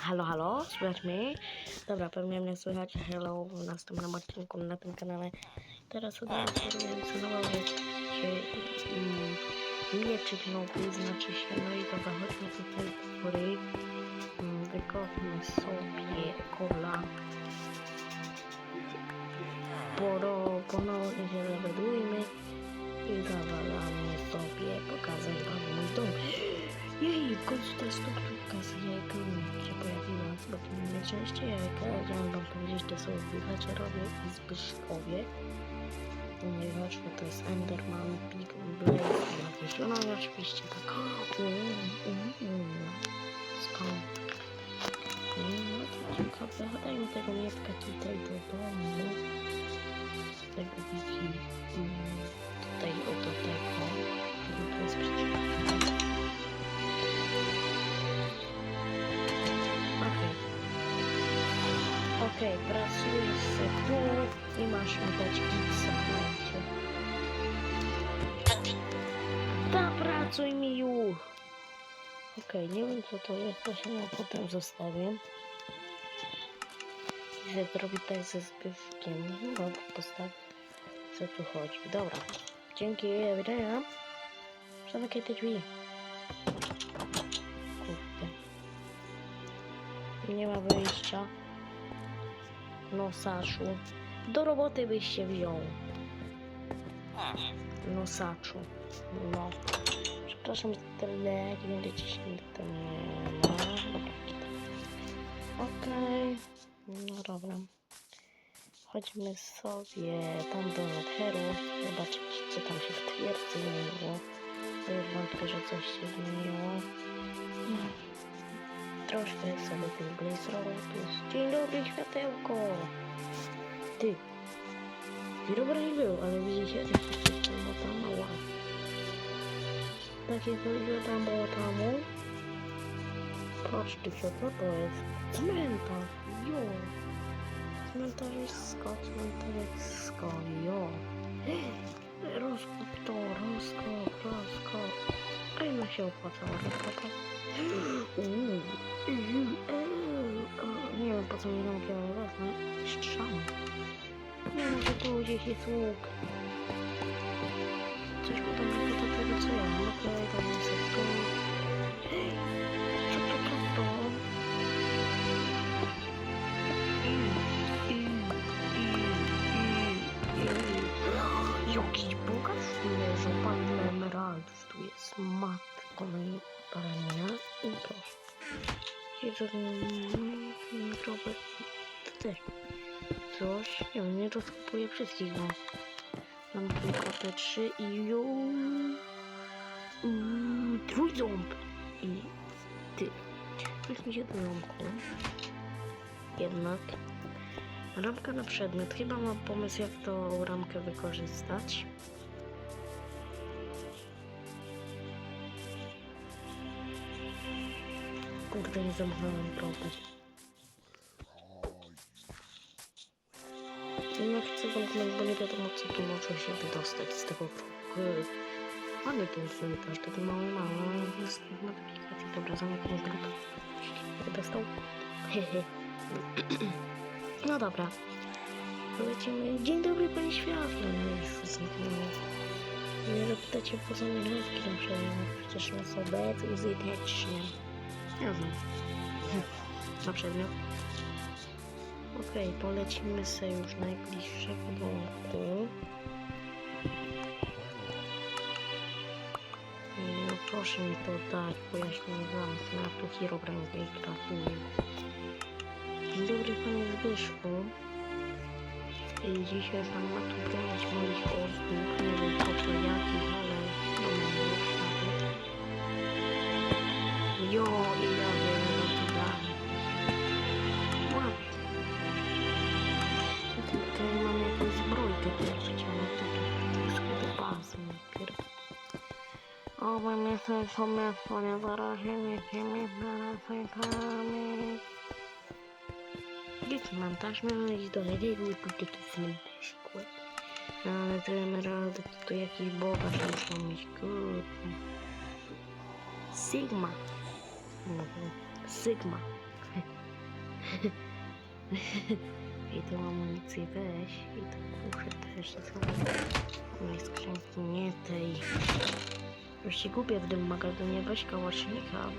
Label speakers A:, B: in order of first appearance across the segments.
A: halo, halo, słychać mnie? Dobra, pewnie mnie słychać. Hello, w następnym odcinku na tym kanale. Teraz udało się znowu się mm, mieczyk nowy, znaczy się, no i dobra, chodźmy tutaj do góry. Mm, Wykopmy sobie kola. Poro, ponownie się zawiadujmy i zawalamy sobie, pokazać wam mój dom. Jej, w końcu ta strukturka z jajkami się pojawiła. Zrobimy najczęściej jajka. Chciałam wam powiedzieć, to są wichacerowie i Zbyszkowie. Ponieważ to jest Enderman, Big Blaze jakieś. No i oczywiście tak. Skąd? No to ciekawe. Dajmy tego mietka tutaj do domu. Tego wiki. mm, Tutaj oto. Tego to jest przeciwko. Okej, pracujesz se tu i masz mi dać słuchajcie. Da, pracuj mi już! Okej, nie wiem co to jest, to się na potem zostawię. Że zrobi tak ze Zbyszkiem. No, postaw. Co tu chodzi? Dobra. Dzięki, widzenia. Zamykaj te drzwi. Kurde. Nie ma wyjścia. No, Saszu. Do roboty byś się wziął. No, Saczu. No. Przepraszam, tyle. 910 to nie ma. Dobra. Okej. No dobra. Chodźmy sobie tam do Netheru. Zobaczyć, co tam się w twierdzy zmieniło. Wątpię, że coś się zmieniło. Troszkę sobie tych Blaze. Dzień dobry, światełko! Ty! Nie był, ale widzicie, jak się tam tam mała. Takie chodziło tam było tamu. Patrz ty co to jest? Cmentarz! Jo! Cmentarzysko, cmentarzysko, jo! Rozkop to, rozkop, rozkop. Ile się opłacało o, Nie wiem po co mi tam wzięło wezmę. Strzał. Nie wiem, że tu gdzieś jest łuk. Coś podobnego do tego co ja mam. Okej, tam jest tu. Co to, co to? Jakiś bogacz tu leżą, pan emeraldów tu jest, matko mojej barania i proszę. Jezu, Robert, też. Coś, wiem, nie rozkupuję wszystkich, no. Mam tylko te trzy i ju... Mm, trójząb i ty. Już mi się ząbku. Jednak ramka na przedmiot. Chyba mam pomysł, jak tą ramkę wykorzystać. Kurde, nie zamknąłem drogę. Nie chcę zamknąć, bo nie wiadomo, co tu może się wydostać z tego kruchu. Mamy ten cmentarz, taki mały, mały. Jest na aplikacji. Dobra, zamykam drogę. Wydostał? Hehe. No dobra. Lecimy. Dzień dobry, panie światło. No już zniknęło. Nie zapytacie po co minutki przejmę. Przecież nas obecnie uzytecznie. Ja znam. Na przedmiot. Okej, polecimy sobie już najbliższego domku. No proszę mi to dać, bo nie znam. Ja tu Herobrine gratuję. Dzień dobry panie Zbyszku. I dzisiaj pan ma tu bronić moich osób. Nie wiem po co jakich, ale no. Jo, i ja wiem, że to. Ładnie. Ja tutaj mam jakąś zbrojkę pierwsze ciało. To tu jest do bazy najpierw. O, mnie sobie sobie nie zarazie, nie wiemy, zaraz czekamy. Gdzie cmentarz? Miałem iść do i tu taki cmentarz, kurde. No, ale te emeraldy to, to jakiś bogacz muszą mieć, kurde. Sigma. Sigma. I tą amunicję weź. I tą kuszę też. I co? Nie skrzynki, nie tej. Już się gubię w tym magazynie. Weź kałacznika.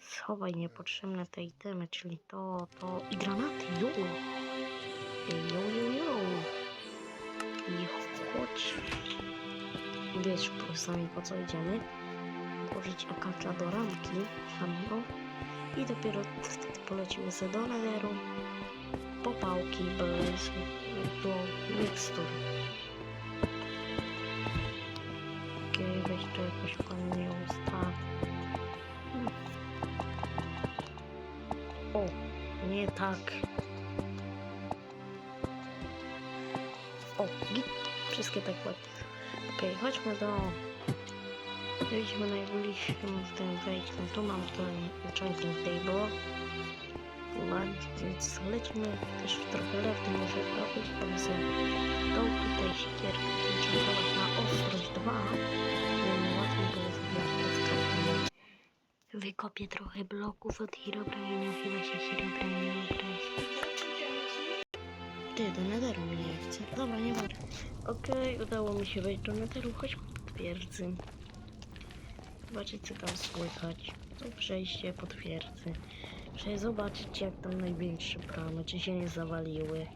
A: Schowaj niepotrzebne te itemy, czyli to, to i granaty. Jo, jo, jo, jo. I chodź. Wiesz sami po co idziemy. Włożyć akacza do ramki. I dopiero polecimy sobie do nederu. Popałki bez do mikstur. Okej, weź tu jakoś fajnie ustaw. Hmm. O, nie tak. O, git. Wszystkie tak ładnie. Okej, chodźmy do... Wejdźmy najbliższym z tym wejdźmy. Tu mam ten enchanting table. Więc lećmy też trochę lewdy może robić, aby sobie tą tutaj siekierkę enchantować na ostrość 2. Żeby łatwiej było zabijać to. Wykopię trochę bloków od Herobrine, chyba się Herobrine nie obrazi. Ty, do nederu mnie nie chce. Dobra, nie warto. Okej, udało mi się wejść do nederu, chodźmy do. Zobaczyć co tam słychać. To przejście po twierdzy. Żeby zobaczyć jak tam największe bramy, czy się nie zawaliły.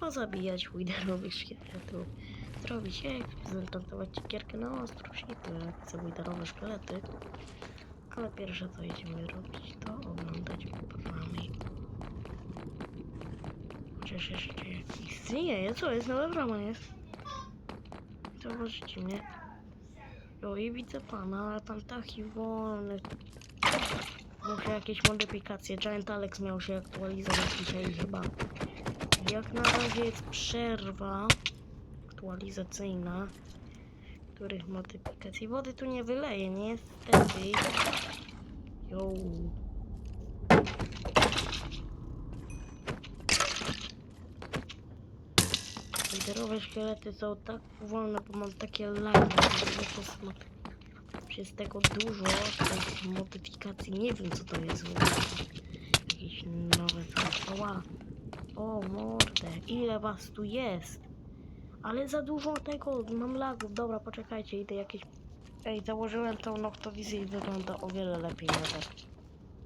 A: Pozabijać widerowych szkieletów. Zrobić jak, zentantować cukierkę na ostrość i tyle. Chcę widerowe szkielety. Ale pierwsze co idziemy robić to oglądać bramy. Chociaż jeszcze istnieje, co jest? Nowa brama jest. Zobaczycie mnie. No i widzę pana, ale pan taki wolny. Muszę jakieś modyfikacje. Giant Alex miał się aktualizować dzisiaj chyba. Jak na razie jest przerwa aktualizacyjna. Których modyfikacji wody tu nie wyleje, niestety. Jo. Literowe szkielety są tak wolne, bo mam takie lagi, że przez tego dużo tych modyfikacji. Nie wiem co to jest. Jakieś nowe. Oła. O mordę, ile was tu jest? Ale za dużo tego, mam lagów. Dobra, poczekajcie, idę jakieś... Ej, założyłem tą noktowizję i wygląda o wiele lepiej nawet.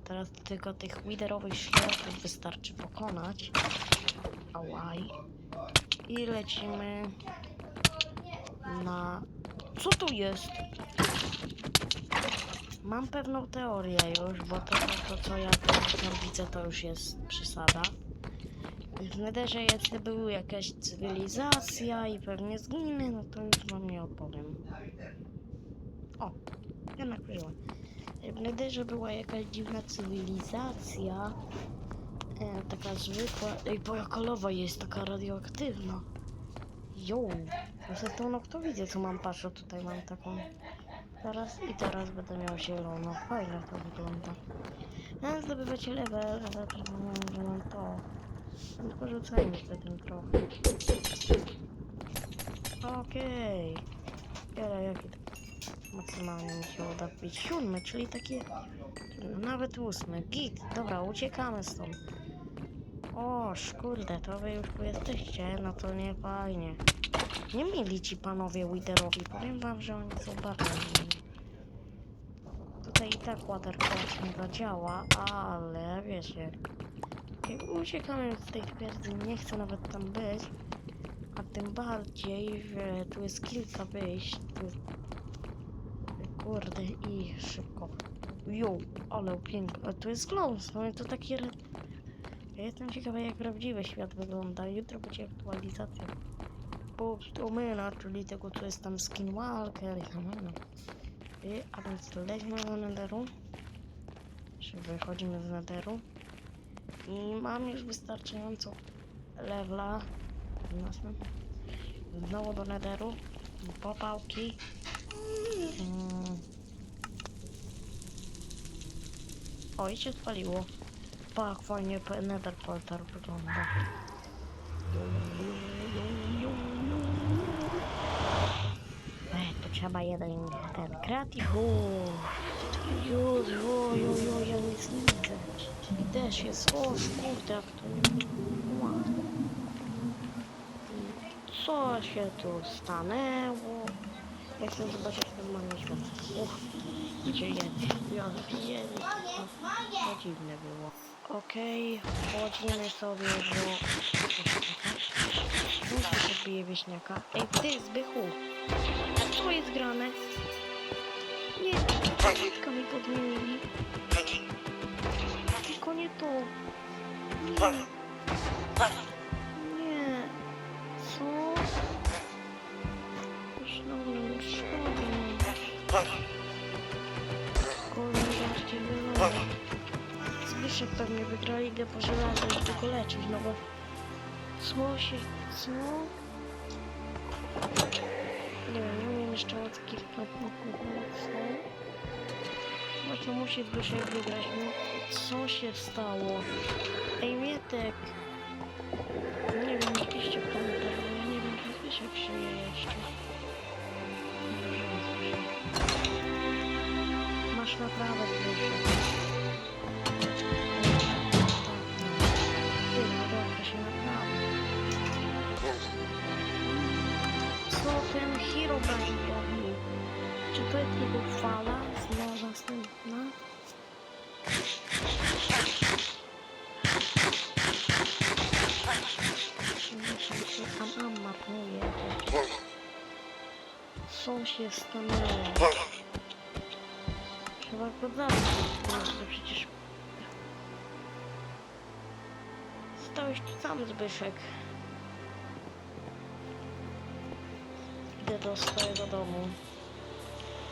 A: Teraz tylko tych widerowych szkieletów wystarczy pokonać. Ałaj. I lecimy na... Co tu jest? Mam pewną teorię już, bo to, to, to co ja tam, widzę, to już jest przesada. W Netherze jest była jakaś cywilizacja i pewnie zginie, no to już wam nie opowiem. O, jednak była. W Netherze była jakaś dziwna cywilizacja, e, taka zwykła, ej, bo kolowa jest taka radioaktywna. Jo, zresztą no kto widzę co mam, patrzę, tutaj mam taką, teraz i teraz będę miał zielono, fajnie to wygląda. No, zdobywacie level, ale przypomniałem, że mam to. No, Porzucajmy sobie ten trochę. Okej. Okay. jaki to maksymalnie mi się uda wbić? Siódmy, czyli takie nawet ósmy. Git, dobra, uciekamy stąd. O, kurde, to wy już tu jesteście, no to nie fajnie. Nie mieli ci panowie Widerowi, powiem wam, że oni są bardzo mili. Tutaj i tak waterport nie zadziała, ale wiecie, uciekamy z tej twierdzy, nie chcę nawet tam być, a tym bardziej, że tu jest kilka wyjść, tu kurde i szybko. Jo, ale pięknie, a tu jest glow, mamy tu taki. Ja jestem ciekawa jak prawdziwy świat wygląda, jutro będzie aktualizacja. Postumena, czyli tego co jest tam skinwalker i hamena. I, a więc leźmy do netheru. Wychodzimy z netheru. I mam już wystarczająco. Następnie. Znowu do netheru. Popałki. Mm. O, się spaliło. Tak, fajnie nether portal wygląda. Ej, to trzeba jeden ten kreatyw. Już, jo, jo, jo, ja nic nie widzę. Idę też jest. O kurde, jak to. Co się tu stanęło? Ja chcę zobaczyć normalny świat. Uch, gdzie jest? Ja jest. To dziwne było. Okej, chodzimy sobie do... Muszę się bije wieśniaka. Ej, ty, Zbychu! Co jest grane? Nie, Dziecka mi podmienili. Tylko nie to. Nie. Nie. Co? Szlony, szlony. Kolejny bardziej wylony. Zbyszek pewnie wygra ligę po żelazu, żeby go leczyć, no bo... Co się... co? Nie wiem, nie umiem jeszcze łacki. Co? Właśnie musi Zbyszek wygrać, no co się stało? Ej, Mietek! Nie wiem, napiszcie w komentarzu, ja nie wiem, czy Zbyszek jeszcze. Nie wiem, Zbyszek. Masz naprawę, Zbyszek. To jego fala? Znowu następna? Przepraszam, się tam am marnuje. Co się stanęło? Trzeba go zabić. No, przecież... Stałeś tu sam, Zbyszek. Idę do swojego domu.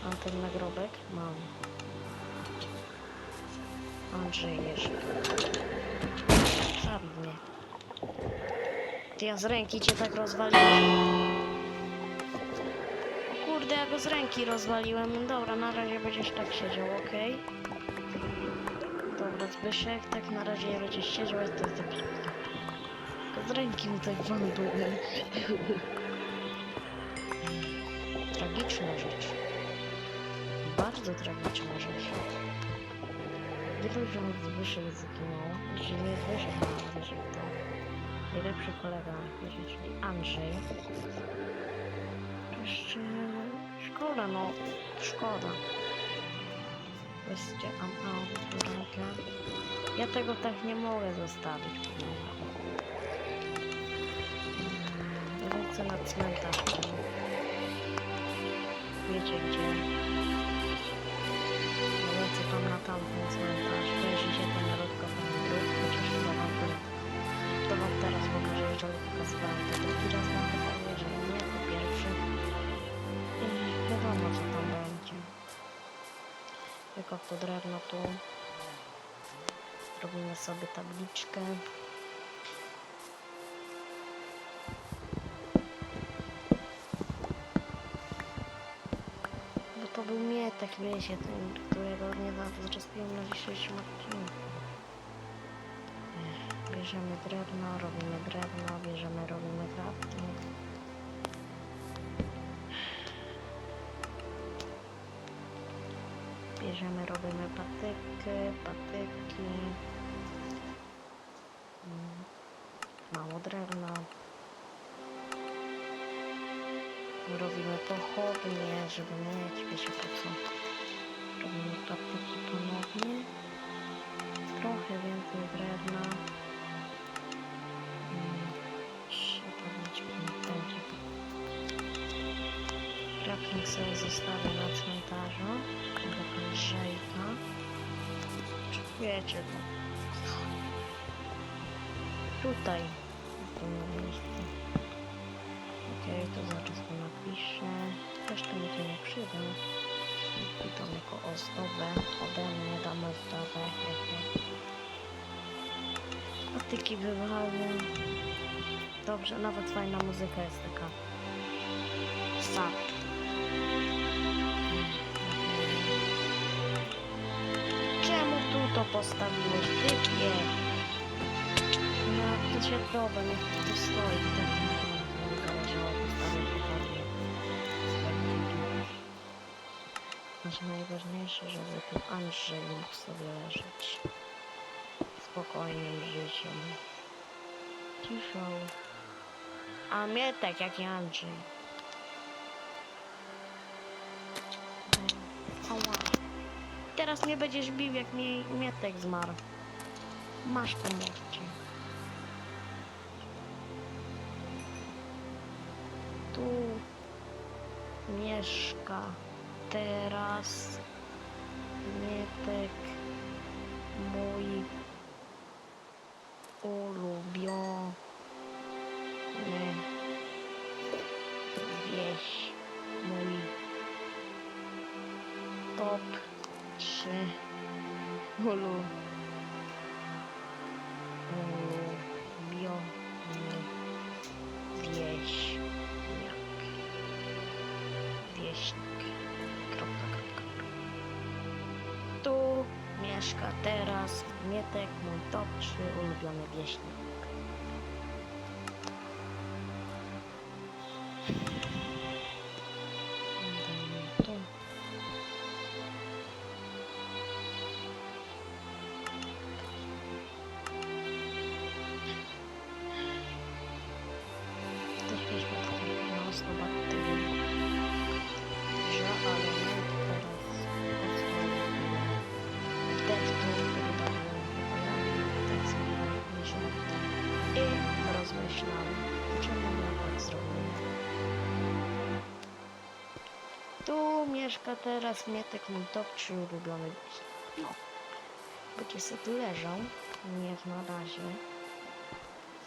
A: Mam ten nagrobek? Mam. Andrzej Jerzyk. Zabij mnie. Ty ja z ręki cię tak rozwaliłem. O kurde, ja go z ręki rozwaliłem. Dobra, na razie będziesz tak siedział, okej? Dobra, Zbyszek, tak na razie będziesz siedział, jest to Tylko z ręki mu tak walnąłem. Tragiczna rzecz. Bardzo tragiczna rzecz. Wielu rząd Zbyszek zginął. Jeśli nie to Zbyszek to najlepszy kolega, wiecie, czyli Andrzej. Jeszcze... Szkoda, no. Szkoda. Weźcie am out rękę. Ja tego tak nie mogę zostawić. Lecę na cmentarz. Wiecie gdzie? Tam na tamten cmentarz. Kojarzycie ten rozkopany grób, chociaż chyba wam to, wam teraz pokażę, jeżeli pokazywałem to drugi raz wam pokażę, jeżeli nie, to pierwszy. I wiadomo co tam będzie. Tylko to drewno tu. Robimy sobie tabliczkę. Mietek, wiecie, ten, którego niedawno zrespiłem na dzisiejszym odcinku. Bierzemy drewno, robimy drewno, bierzemy, robimy crafting. Bierzemy, robimy patyki, patyki. Robimy pochodnie, żeby mieć, wiecie po co. Robimy patyki ponownie. Trochę więcej drewna. Mm, będzie. Crafting sobie zostawię na cmentarzu. Tego Andrzejka. Wiecie to. Tutaj. W tym miejscu. Okej, to zaraz to napiszę. Zresztą mi to nie przyda. To jako ozdobę. Ode mnie dam ozdobę. Patyki wywalę. Dobrze, nawet fajna muzyka jest taka. Sad. Czemu tu to postawiłeś? Typie. No, to się dobra, niech tu stoi. Tak Najważniejsze, żeby tu Andrzej mógł sobie leżeć. spokojnym życiem. Ciszą. A mnie tak jak i Andrzej. Teraz mnie będziesz bił, jak mi Mietek zmarł. Masz pomóżcie. Tu mieszka teraz Mietek mój ulubiony wieś mój top 3 ulu ulubiony teraz Mietek mój top 3 ulubiony wieśniak Mieszka teraz Mietek, mój top 3 ulubiony. No. Będzie sobie leżał, niech na razie.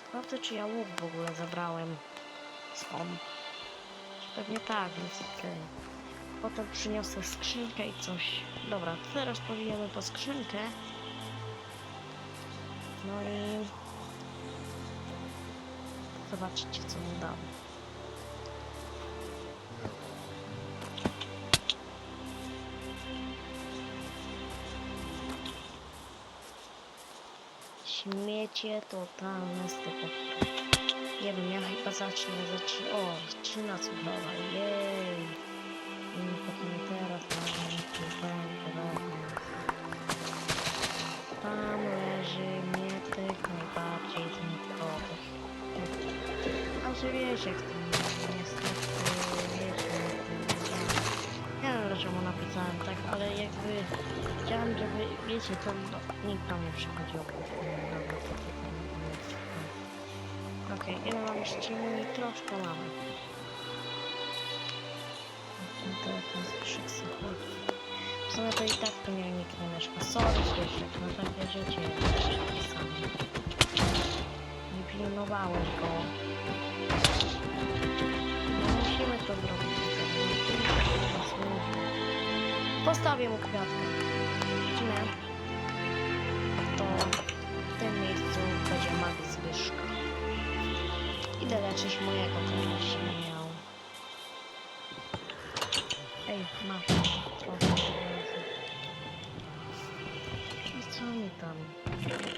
A: Sprawdzę, czy ja łuk w ogóle zabrałem stąd. Pewnie tak, więc okej. Potem przyniosę skrzynkę i coś. Dobra, teraz powijamy po skrzynkę. No i... Zobaczcie, co mu dam. Śmiecie totalne z tego. Nie wiem, ja chyba zacznę za trzy... O, trzyna cukrowa, jej. Potem teraz mamy cukrowa. Tam leży mietek najbardziej zniknący. A że wiesz jak to wiem dlaczego napisałem tak, ale jakby chciałem, żeby wiecie to no, nikt do mnie przychodził. Okej, ile mam jeszcze? Troszkę mamy. No to ten skrzyk chodzi. W sumie to i tak tu nie nikt nie mieszka. Sorry, Zbyszek, no takie życie czasami. Nie pilnowałeś go. No musimy to zrobić. Postawię mu kwiatkę. Nie. To w tym miejscu będzie mag Zbyszka. Idę leczyć mojego, który się miał. Ej, masz trochę pieniędzy. I co mi tam?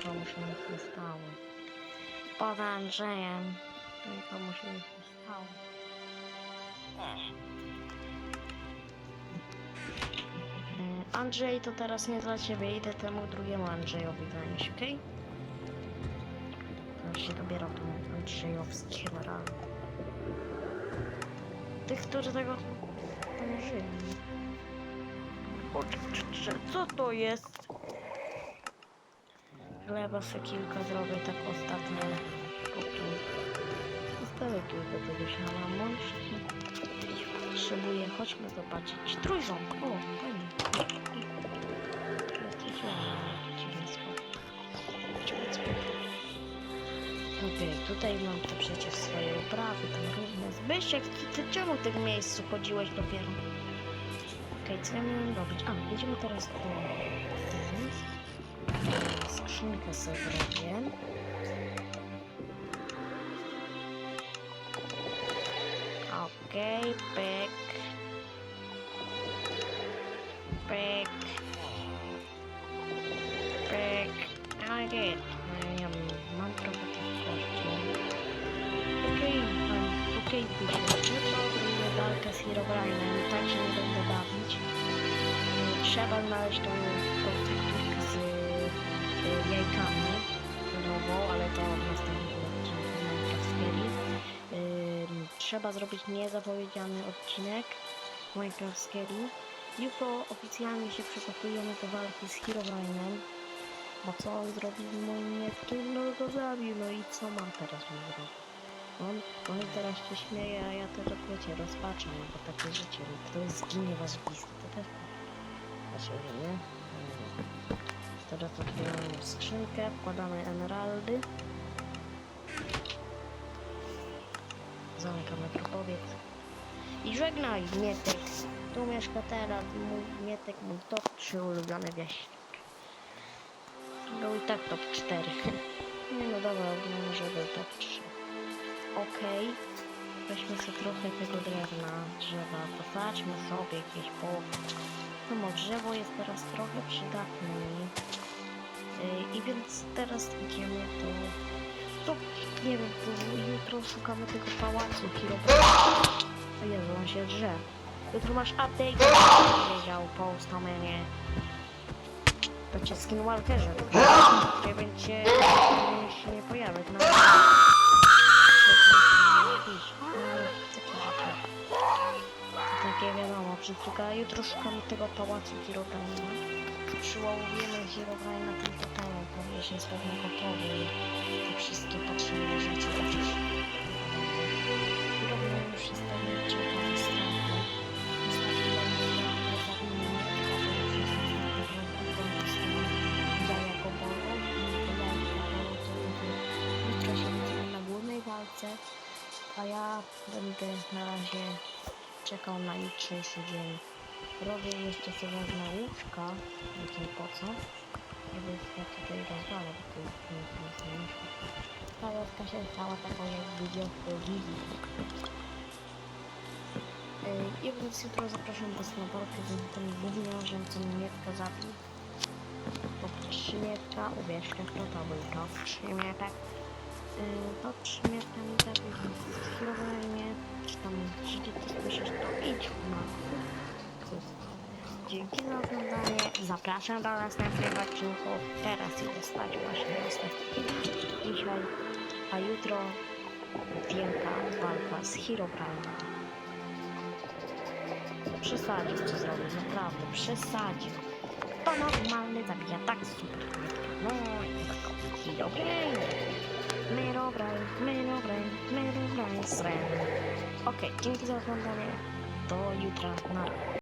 A: Komuś nic nie stało. Poza Andrzejem. To nikomu się nic Andrzej, to teraz nie dla ciebie. Idę temu drugiemu Andrzejowi zanieść, okej? To się dobiera tu Andrzejowski generalnie. Tych, którzy tego nie żyją. O, Co to jest? Chleba se kilka zrobię, tak ostatnie. Zostawię kilka tego siana. Mączki. Potrzebuję, chodźmy zobaczyć. Trójząb, o, zobaczyć. Okej, tutaj mam te przecież swoje uprawy, tam różne. Zbyszek, ty, ty czemu w miejscu chodziłeś dopiero? Okej, co ja miałem robić? A, jedziemy teraz do... Mhm. Skrzynkę sobie zrobię. Okej, pyk. Pyk. Pyk. Tak jest. No, ja mam trochę tych kości. Okej, mam. Okej, okay, to robimy walkę z Herobrine'em, tak że nie będę bawić. E, Trzeba znaleźć tą, tą fakturkę z y, jajkami. Trzeba zrobić niezapowiedziany odcinek Minecraft Scary. Jutro oficjalnie się przygotujemy do walki z Herobrine'em. Bo co on zrobił z moim mieckiem? No go zabił, no i co mam teraz mu zrobić? On, on teraz się śmieje, a ja teraz wiecie, rozpaczam, no bo takie życie. No, Ktoś zginie wasz bliski, to też Znaczy, nie? Teraz otwieramy skrzynkę, wkładamy emeraldy. Zamykamy grupowiec. I żegnaj, Mietek. Tu mieszka teraz mój Mietek, mój top 3 ulubione wieści. No i tak top 4. Nie no dobra, ogólnie że był top 3. Okej. Weźmy sobie trochę tego drewna, drzewa, posadźmy sobie jakieś po... No bo drzewo jest teraz trochę przydatne. Yy, I więc teraz idziemy do... To, nie wiem, to jutro szukamy tego pałacu Herobrine. O Jezu, on się drze. Jutro masz update, wiedział po ustamenie. To cię skinwalkerze. Cię będzie się nie pojawiać. No. Takie wiadomo, przysługa. Jutro szukamy tego pałacu Herobrine. Przyłowujemy Herobrine już jest pewnie gotowy. Te wszystkie potrzebne rzeczy chociaż. Herobrine już jest pewnie straszny. Ostatnio zabili mnie, już jest jaja go bolą. Jajka bolą, to mówię. Jutro się na głównej walce. A ja będę na razie czekał na jutrzejszy dzień. Robię jeszcze sobie ważne łóżka, nie wiem po co. Żeby ja tutaj rozwalę, bo tu nic nie zmienisz. Ta wioska się stała taką jakby wioską gili. Yy, I więc jutro zapraszam na walkę z tym gówniarzem, co mnie zabił. To trzymietka, uwierzcie, kto to był to trzymietek. To trzymietka mi zabił, więc skierowanie, czy tam, jeśli ty słyszysz, to idź na Dzięki za oglądanie. Zapraszam do następnego odcinku. Teraz idę spać właśnie ostatni dzisiaj. A jutro wielka walka z Herobrine. Przesadził co zrobił, naprawdę, przesadził. To normalny zabija tak super. No i tak Herobrine. Herobrine, Herobrine, Herobrine, Sren. Okej, dzięki za oglądanie. Do jutra. Na.